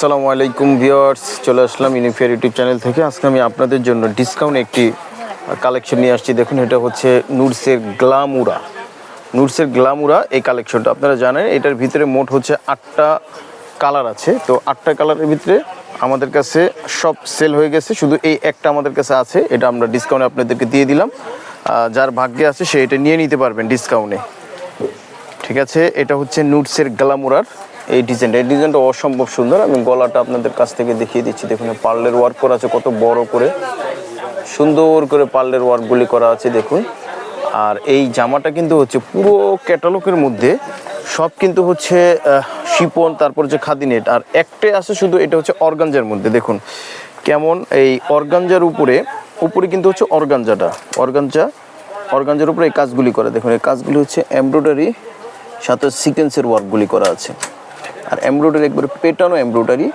আসসালামু আলাইকুম ভিওয়ার্স চলে আসলাম ইউনিফিয়ার ইউটিউব চ্যানেল থেকে। আজকে আমি আপনাদের জন্য ডিসকাউন্ট একটি কালেকশন নিয়ে আসছি। দেখুন, এটা হচ্ছে নুডসের গ্লামুরা। নুডসের গ্লামুরা, এই কালেকশনটা আপনারা জানেন। এটার ভিতরে মোট হচ্ছে আটটা কালার আছে। তো আটটা কালারের ভিতরে আমাদের কাছে সব সেল হয়ে গেছে। শুধু এই একটা আমাদের কাছে আছে, এটা আমরা ডিসকাউন্টে আপনাদেরকে দিয়ে দিলাম। যার ভাগ্যে আছে, সে এটা নিয়ে নিতে পারবেন ডিসকাউন্টে। ঠিক আছে, এটা হচ্ছে নুটসের গ্লামুরার এই ডিজাইনটা এই ডিজাইনটা অসম্ভব সুন্দর। আমি গলাটা আপনাদের কাছ থেকে দেখিয়ে দিচ্ছি। দেখুন পার্লের ওয়ার্ক করা আছে কত বড় করে। সুন্দর করে পার্লের ওয়ার্কগুলি করা আছে, দেখুন। আর এই জামাটা কিন্তু হচ্ছে পুরো ক্যাটালগের মধ্যে। সব কিন্তু হচ্ছে শিপন, তারপর যে খাদিনেট। আর একটাই আছে শুধু, এটা হচ্ছে অর্গানজার মধ্যে। দেখুন, কেমন এই অর্গানজার উপরে উপরে কিন্তু হচ্ছে অর্গানজাটা। অর্গানজা, অর্গানজার উপরে এই কাজগুলি করা। দেখুন, এই কাজগুলি হচ্ছে এমব্রয়ডারি, সাথে সিকোয়েন্সের ওয়ার্কগুলি করা আছে। আর এমব্রয়ডারি একবারে পেটানো এমব্রয়ডারি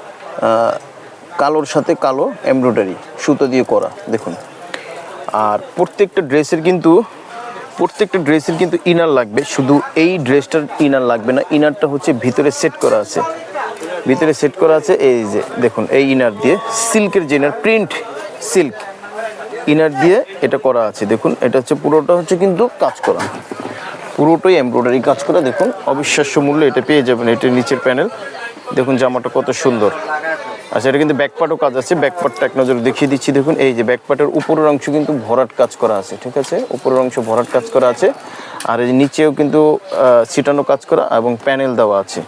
কালোর সাথে কালো এমব্রয়ডারি সুতো দিয়ে করা, দেখুন। আর প্রত্যেকটা ড্রেসের কিন্তু, প্রত্যেকটা ড্রেসের কিন্তু ইনার লাগবে, শুধু এই ড্রেসটার ইনার লাগবে না ইনারটা হচ্ছে ভিতরে সেট করা আছে। ভিতরে সেট করা আছে, এই যে, দেখুন, এই ইনার দিয়ে সিল্কের যে ইনার প্রিন্ট সিল্ক ইনার দিয়ে এটা করা আছে, দেখুন, এটা হচ্ছে পুরোটা হচ্ছে কিন্তু কাজ করা। পুরোটাই এমব্রয়ডারি কাজ করা, দেখুন, অবিশ্বাস্য মূল্য এটা পেয়ে যাবেন এটার নিচের প্যানেল দেখুন জামাটা কত সুন্দর। আচ্ছা এটা কিন্তু ব্যাকপার্টও কাজ আছে ব্যাকপার্টটা এক নজর দেখিয়ে দিচ্ছি। দেখুন, এই যে ব্যাকপার্টের উপরের অংশ কিন্তু ভরাট কাজ করা আছে, ঠিক আছে? উপরের অংশ ভরাট কাজ করা আছে, আর এই নিচেও কিন্তু ছিটানো কাজ করা এবং প্যানেল দেওয়া আছে।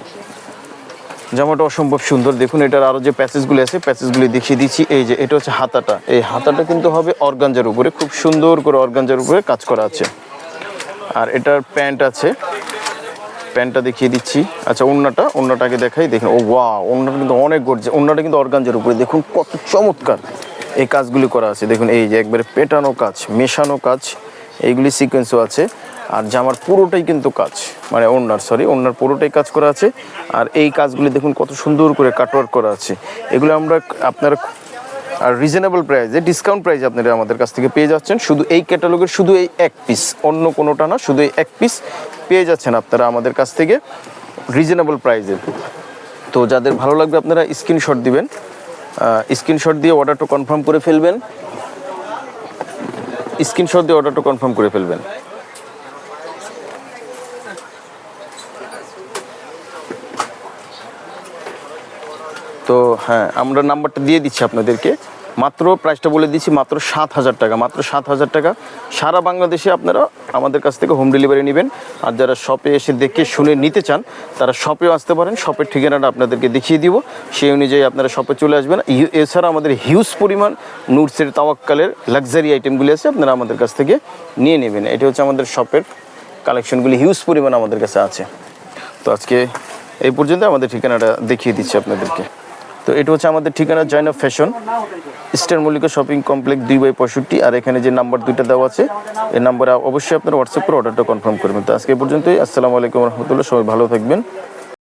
জামাটা অসম্ভব সুন্দর। দেখুন, এটার আরও যে প্যাসেজগুলি আছে, প্যাসেজগুলি দেখিয়ে দিচ্ছি। এই যে, এটা হচ্ছে হাতাটা। এই হাতাটা কিন্তু হবে অর্গানজার উপরে। খুব সুন্দর করে অর্গানজার উপরে কাজ করা আছে। আর এটার প্যান্ট আছে। প্যান্টটা দেখিয়ে দিচ্ছি। আচ্ছা ওন্নাটা, ওন্নাটাকে দেখাই, দেখুন, ও ওয়া ওন্নাটা কিন্তু অনেক গড়ছে ওন্নাটা কিন্তু অর্গানজের উপরে, দেখুন কত চমৎকার। এই কাজগুলি করা আছে, দেখুন, এই যে একবারে পেটানো কাজ, মেশানো কাজ, এইগুলি সিকোয়েন্সও আছে। আর জামার পুরোটাই কিন্তু কাজ মানে ওনার সরি ওনার পুরোটাই কাজ করা আছে। আর এই কাজগুলি দেখুন কত সুন্দর করে কাটওয়ার্ক করা আছে। এগুলো আমরা আপনারা আর রিজনেবল প্রাইসে ডিসকাউন্ট প্রাইসে আপনারা আমাদের কাছ থেকে পেয়ে যাচ্ছেন, শুধু এই ক্যাটালগের শুধু এই এক পিস অন্য কোনোটা না, শুধু এই এক পিস পেয়ে যাচ্ছেন আপনারা আমাদের কাছ থেকে রিজনেবল প্রাইসে তো যাদের ভালো লাগবে আপনারা স্ক্রিনশট দিবেন স্ক্রিনশট দিয়ে অর্ডারটা কনফার্ম করে ফেলবেন। স্ক্রিনশট দিয়ে অর্ডারটা কনফার্ম করে ফেলবেন। তো হ্যাঁ আমরা নাম্বারটা দিয়ে দিচ্ছি আপনাদেরকে। মাত্র প্রাইসটা বলে দিচ্ছি, মাত্র সাত হাজার টাকা, মাত্র সাত হাজার টাকা। সারা বাংলাদেশে আপনারা আমাদের কাছ থেকে হোম ডেলিভারি নেবেন। আর যারা শপে এসে দেখে, শুনে নিতে চান, তারা শপেও আসতে পারেন। শপের ঠিকানাটা আপনাদেরকে দেখিয়ে দিব। সেই অনুযায়ী আপনারা শপে চলে আসবেন। এছাড়া আমাদের হিউজ পরিমাণ নুটসের তাওয়াক্কালের লাক্সারি আইটেমগুলি আছে, আপনারা আমাদের কাছ থেকে নিয়ে নেবেন। এটা হচ্ছে আমাদের শপের কালেকশনগুলি হিউজ পরিমাণ আমাদের কাছে আছে। তো আজকে এই পর্যন্ত আমাদের ঠিকানাটা দেখিয়ে দিচ্ছি আপনাদেরকে। তো এটা হচ্ছে আমাদের ঠিকানা জয়না ফ্যাশন ইস্টার মল্লিকা শপিং কমপ্লেক্স দুই বাই পঁয়ষট্টি। আর এখানে যে নাম্বার দুইটা দেওয়া আছে, এই নাম্বারে অবশ্যই আপনার হোয়াটসঅ্যাপ করে অর্ডারটা কনফার্ম করবেন। তো আজকে পর্যন্তই, আসসালামু আলাইকুম রহমতুল্লাহ, সবাই ভালো থাকবেন।